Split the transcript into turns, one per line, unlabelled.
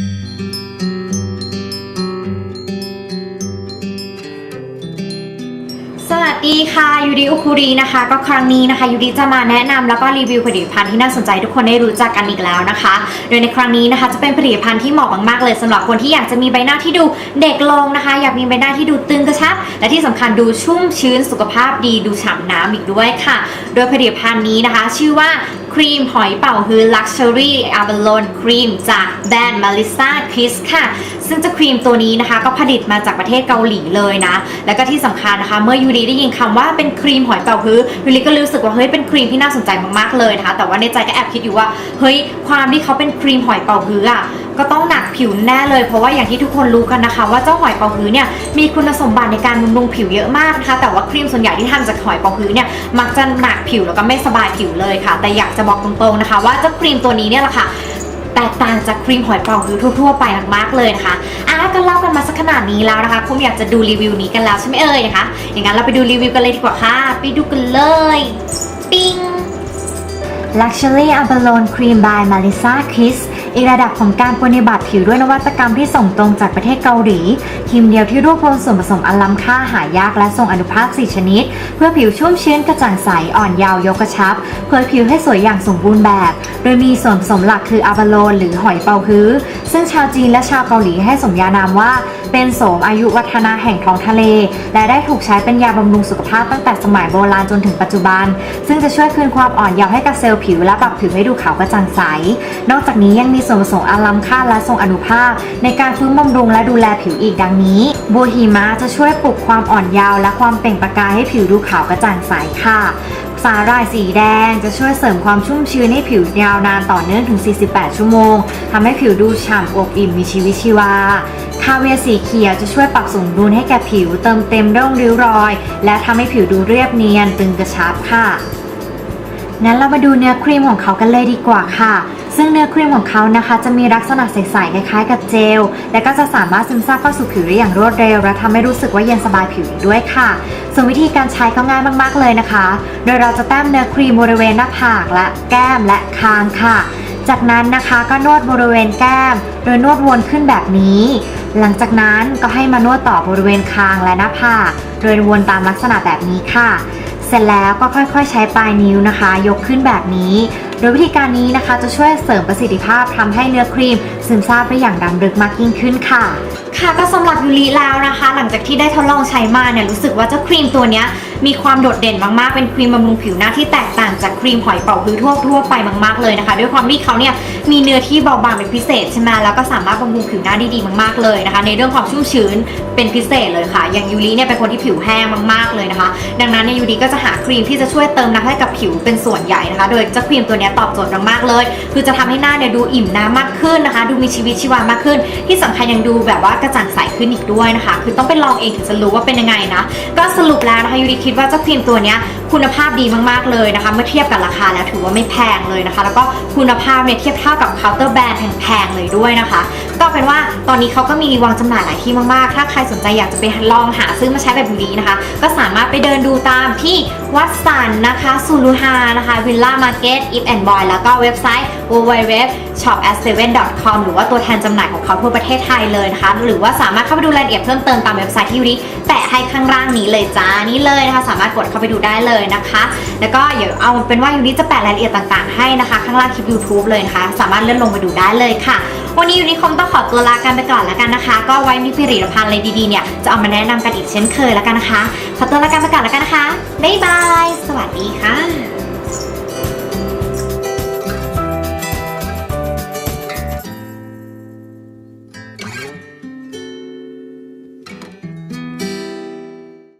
ส ดีค่ะยูริอุคุรีนะคะ ก็ครั้งนี้นะคะยูริจะมาแนะนำแล้วก็รีวิวผลิตภัณฑ์ที่น่าสนใจทุกคนได้รู้จักกันอีกแล้วนะคะ โดยในครั้งนี้นะคะจะเป็นผลิตภัณฑ์ที่เหมาะมากๆเลยสำหรับคนที่อยากจะมีใบหน้าที่ดูเด็กลงนะคะ อยากมีใบหน้าที่ดูตึงกระชับ และที่สำคัญดูชุ่มชื้นสุขภาพดีดูฉ่ำน้ำอีกด้วยค่ะ โดยผลิตภัณฑ์นี้นะคะ ชื่อว่าครีมหอยเป่าฮื้อ Luxury Avalon Cream จากแบรนด์ Melissa Kiss ค่ะ ซึ่งจะครีมตัวนี้นะคะ ก็ผลิตมาจากประเทศเกาหลีเลยนะ แล้วก็ที่สำคัญนะคะ เมื่อยูริได้ยินคำว่าเป็นครีมหอยเป่าฮื้อยูริก็รู้สึกว่าเฮ้ยเป็นครีมที่น่าสนใจมากๆเลยนะคะแต่ว่าในใจก็แอบคิดอยู่ว่าเฮ้ยความที่เขาเป็นครีมหอยเป่าฮื้ออะก็ต้องหนักผิวแน่เลยเพราะว่าอย่างที่ทุกคนรู้กันนะคะ ว่าเจ้าหอยเป่าฮื้อเนี่ยมีคุณสมบัติในการบำรุงผิวเยอะมากนะคะแต่ว่าครีมส่วนใหญ่ที่ทำจากหอยเป่าฮื้อเนี่ยมักจะหนักผิวแล้วก็ไม่สบายผิวเลยค่ะ แต่อยากจะบอกตรงๆนะคะ ว่าเจ้าครีมตัวนี้เนี่ยแหละค่ะ ตกต่างจากครีมหอยเป่าฮือทั่วๆไปมากๆเลยนะคะอะก็เล่ากันมาสักขนาดนี้แล้วนะคะคงอยากจะดูรีวิวนี้กันแล้วใช่ไหมเอ่ยนะคะ อย่างนั้นเราไปดูรีวิวกันเลยดีกว่าค่ะ ไปดูกันเลย ปิ้ง Luxury Abalone Cream by Melissa Kiss อีกระดับของการปฏิบัติผิวด้วยนวัตกรรมที่ส่งตรงจากประเทศเกาหลี ทีมเดียวที่รวบรวมส่วนผสมอันล้ำค่าหายากและทรงอนุภาค4ชนิด เพื่อผิวชุ่มชื้นกระจ่างใสอ่อนยาวยกกระชับ เผยผิวให้สวยอย่างสมบูรณ์แบบ โดยมีส่วนผสมหลักคืออะบาโลนหรือหอยเปาฮื้อ ซึ่งชาวจีนและชาวเกาหลีให้สมญานามว่า เป็นโสมอายุวัฒนะแห่งท้องทะเล และได้ถูกใช้เป็นยาบำรุงสุขภาพตั้งแต่สมัยโบราณจนถึงปัจจุบัน ซึ่งจะช่วยคืนความอ่อนเยาว์ให้กับเซลล์ผิวและปรับผิวให้ดูขาวกระจ่างใส นอกจากนี้ยังมีส่วนผสมอันล้ำค่าและทรงอนุภาค ในการฟื้นบำรุงและดูแลผิวอีกดังนี้บัวหิมะจะช่วยปลุกความอ่อนเยาว์และความเปล่งประกายให้ผิวดูขาวกระจ่างใสค่ะ สาหร่ายสีแดงจะช่วยเสริมความชุ่มชื้นให้ผิวยาวนานต่อเนื่องถึง 48 ชั่วโมงทำให้ผิวดูฉ่ำอบอิ่มมีชีวิตชีวา คาเวียสีเขียวจะช่วยปรับสมดุลให้แก่ผิวเติมเต็มร่องริ้วรอย และทำให้ผิวดูเรียบเนียนตึงกระชับค่ะ งั้นเรามาดูเนื้อครีมของเขากันเลยดีกว่าค่ะ ซึ่งเนื้อครีมของเขานะคะ จะมีลักษณะใสๆคล้ายๆกับเจล และก็จะสามารถซึมซาบเข้าสู่ผิวได้อย่างรวดเร็ว และทำให้รู้สึกว่าเย็นสบายผิวอีกด้วยค่ะ ส่วนวิธีการใช้ก็ง่ายมากๆเลยนะคะ โดยเราจะแต้มเนื้อครีมบริเวณหน้าผากและแก้มและคางค่ะ จากนั้นนะคะก็นวดบริเวณแก้ม โดยนวดวนขึ้นแบบนี้ หลังจากนั้นก็ให้มานวดต่อบริเวณคางและหน้าผากโดยวนตามลักษณะแบบนี้ค่ะ เสร็จแล้วก็ค่อยๆ ใช้ปลายนิ้วนะคะ ยกขึ้นแบบนี้ โดยวิธีการนี้นะคะจะช่วยเสริมประสิทธิภาพทำให้เนื้อครีม ซึมซาบได้อย่างดำลึกมากยิ่งขึ้นค่ะ ค่ะก็สำหรับยูริแล้วนะคะ หลังจากที่ได้ทดลองใช้มาเนี่ยรู้สึกว่าเจ้าครีมตัวเนี้ย มีความโดดเด่นมากๆ เป็นครีมบำรุงผิวหน้าที่แตกต่างจากครีมหอยเป่าฮื้อทั่วทั่วไปมากๆเลยนะคะ ด้วยความที่เขาเนี่ยมีเนื้อที่เบาบางเป็นพิเศษใช่ไหมแล้วก็สามารถบำรุงผิวหน้าได้ดีมากๆเลยนะคะ ในเรื่องความชุ่มชื้นเป็นพิเศษเลยค่ะ อย่างยูริเนี่ยเป็นคนที่ผิวแห้งมากๆเลยนะคะ ดังนั้นเนี่ยยูริก็จะหาครีมที่จะช่วยเติมน้ำให้กับผิวเป็นส่วนใหญ่นะคะ โดยเจ้าครีมตัวนี้ตอบโจทย์มากๆเลย คือจะทำให้หน้าเนี่ยดูอิ่มน้ำมากขึ้นนะคะ ดูมีชีวิตชีวามากขึ้น ที่สำคัญยังดูแบบว่ากระจ่างใสขึ้นอีกด้วยนะคะ คือต้องไปลองเองถึงจะรู้ว่าเป็นยังไงนะ ก็สรุปแล้วนะคะยูริคิดว่าเจ้าครีมตัวนี้คุณภาพดีมากๆเลยนะคะ เมื่อเทียบกับราคาแล้วถือว่าไม่แพงเลยนะคะ แล้วก็คุณภาพเนี่ยเทียบเท่ากับเคาน์เตอร์แบรนด์แพงๆเลยด้วยนะคะ ก็เป็นว่าตอนนี้เขาก็มีวางจำหน่ายหลายที่มากๆ ถ้าใครสนใจอยากจะไปลองหาซื้อมาใช้แบบยูรินะคะ ก็สามารถไปเดินดูตามที่วัดสันนะคะซูรุฮานะคะวิลล่ามาร์เก็ตอีฟแอนด์บอยแล้วก็เว็บไซต์ www shop a s 7 com หรือว่าตัวแทนจำหน่ายของเขาทั่วประเทศไทยเลยนะคะ หรือว่าสามารถเข้าไปดูรายละเอียดเพิ่มเติมตามเว็บไซต์ที่ยูริแปะให้ข้างล่างนี้เลยจ้านี่เลยนะคะ สามารถกดเข้าไปดูได้เลยนะคะ แล้วก็เดี๋ยวเอาเป็นว่ายูริจะแปะรายละเอียดต่างๆ ให้นะคะ ข้างล่างคลิป YouTube เลยนะคะ สามารถเลื่อนลงไปดูได้เลยค่ะ วันนี้ยูนิคมต้องขอตัวลากันไปก่อนแล้วกันนะคะ ก็ไว้มีผลิตภัณฑ์อะไรดีๆเนี่ยจะเอามาแนะนำกันอีกเช่นเคยแล้วกันนะคะ ขอตัวลากันไปก่อนแล้วกันนะคะบ๊ายบาย สวัสดีค่ะ